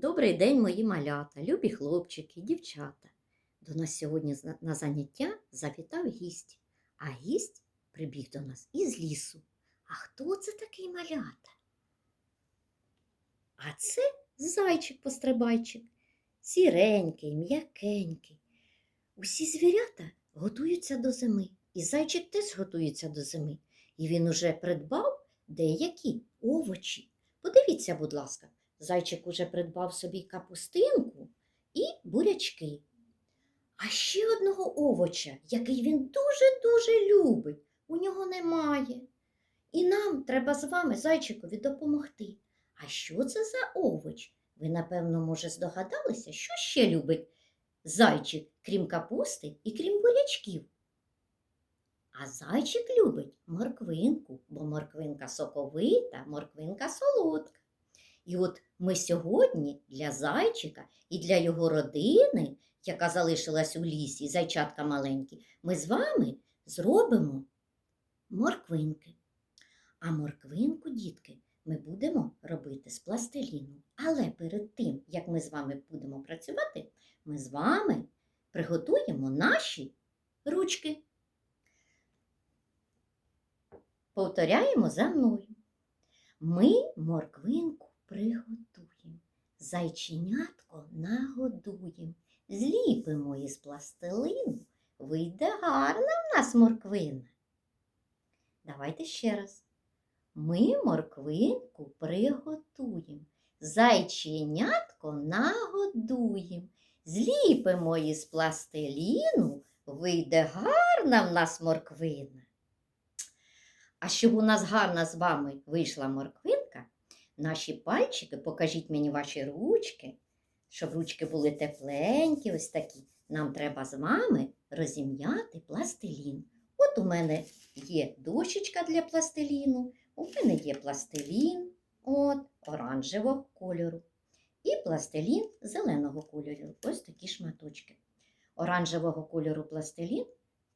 Добрий день, мої малята, любі хлопчики, дівчата. До нас сьогодні на заняття завітав гість, а гість прибіг до нас із лісу. А хто це такий малята? А це зайчик-пострибайчик, сіренький, м'якенький. Усі звірята готуються до зими, і зайчик теж готується до зими. І він уже придбав деякі овочі. Подивіться, будь ласка, Зайчик уже придбав собі капустинку і бурячки. А ще одного овоча, який він дуже-дуже любить, у нього немає. І нам треба з вами, зайчикові, допомогти. А що це за овоч? Ви, напевно, може, здогадалися, що ще любить зайчик, крім капусти і крім бурячків. А зайчик любить морквинку, бо морквинка соковита, морквинка солодка. І от ми сьогодні для зайчика і для його родини, яка залишилась у лісі, зайчатка маленькі, ми з вами зробимо морквинки. А морквинку, дітки, ми будемо робити з пластиліну. Але перед тим, як ми з вами будемо працювати, ми з вами приготуємо наші ручки. Повторяємо за мною. Ми морквинку приготуємо, зайченятко нагодуємо, зліпимо із пластилину, вийде гарна в нас морквина. Давайте ще раз. Ми морквинку приготуємо, зайченятко нагодуємо, зліпимо із пластиліну, вийде гарна в нас морквина. А щоб у нас гарна з вами вийшла морквинка, наші пальчики, покажіть мені ваші ручки, щоб ручки були тепленькі, ось такі. Нам треба з вами розім'яти пластилін. От у мене є дощечка для пластиліну, у мене є пластилін от, оранжевого кольору. І пластилін зеленого кольору. Ось такі шматочки. Оранжевого кольору пластилін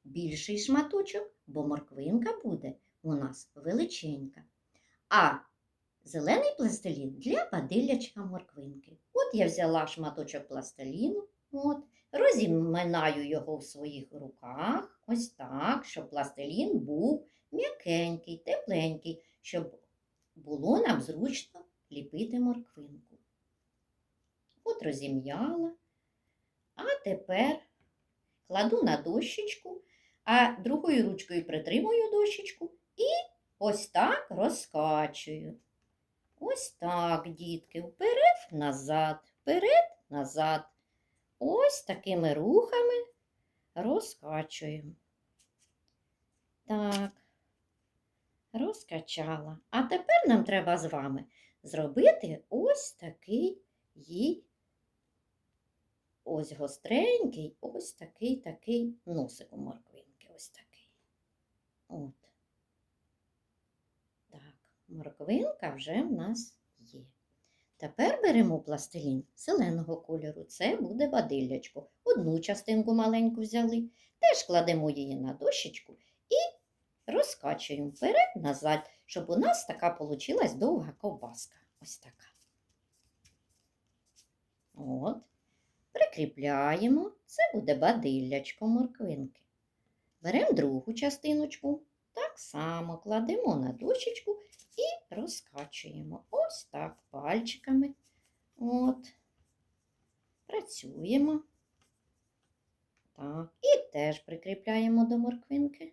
більший шматочок, бо морквинка буде у нас величенька. А зелений пластилін для падилячка морквинки. От я взяла шматочок пластиліну, от, розіминаю його в своїх руках, ось так, щоб пластилін був м'якенький, тепленький, щоб було нам зручно ліпити морквинку. От розім'яла. А тепер кладу на дощечку, а другою ручкою притримую дощечку і ось так розкачую. Ось так, дітки, вперед, назад, вперед, назад. Ось такими рухами розкачуємо. Так, розкачала. А тепер нам треба з вами зробити ось такий їй ось гостренький, ось такий такий носик у морквинки. Ось такий. От. Морквинка вже в нас є. Тепер беремо пластилін зеленого кольору. Це буде бадиллячко. Одну частинку маленьку взяли, теж кладемо її на дощечку і розкачуємо вперед-назад, щоб у нас така получилась довга ковбаска. Ось така. От. Прикріпляємо. Це буде бадиллячко морквинки. Беремо другу частиночку, так само кладемо на дощечку розкачуємо. Ось так пальчиками. От. Працюємо. Так, і теж прикріпляємо до морквинки.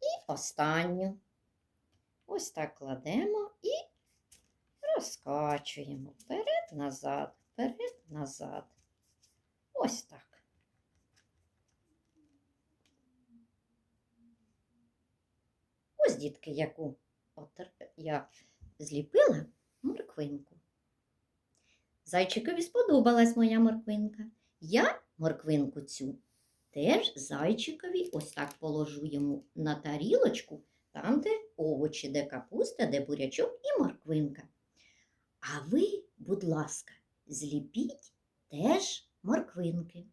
І останню. Ось так кладемо і розкачуємо вперед, назад, вперед, назад. Ось так. Ось, дітки, яку от я зліпила морквинку. Зайчикові сподобалась моя морквинка. Я морквинку цю теж зайчикові ось так положу йому на тарілочку, там, де овочі, де капуста, де бурячок і морквинка. А ви, будь ласка, зліпіть теж морквинки.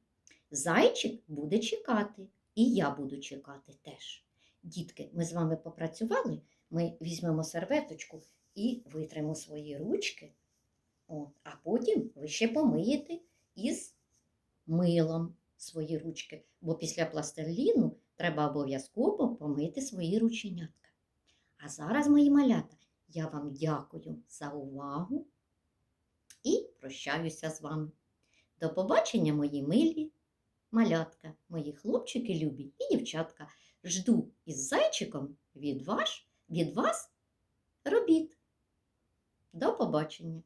Зайчик буде чекати, і я буду чекати теж. Дітки, ми з вами попрацювали, ми візьмемо серветочку і витримо свої ручки. От, а потім ви ще помиєте із милом свої ручки, бо після пластиліну треба обов'язково помити свої рученятка. А зараз, мої малята, я вам дякую за увагу і прощаюся з вами. До побачення, мої милі малятка, мої хлопчики любі і дівчатка. Жду із зайчиком від, ваш, від вас робіт. До побачення!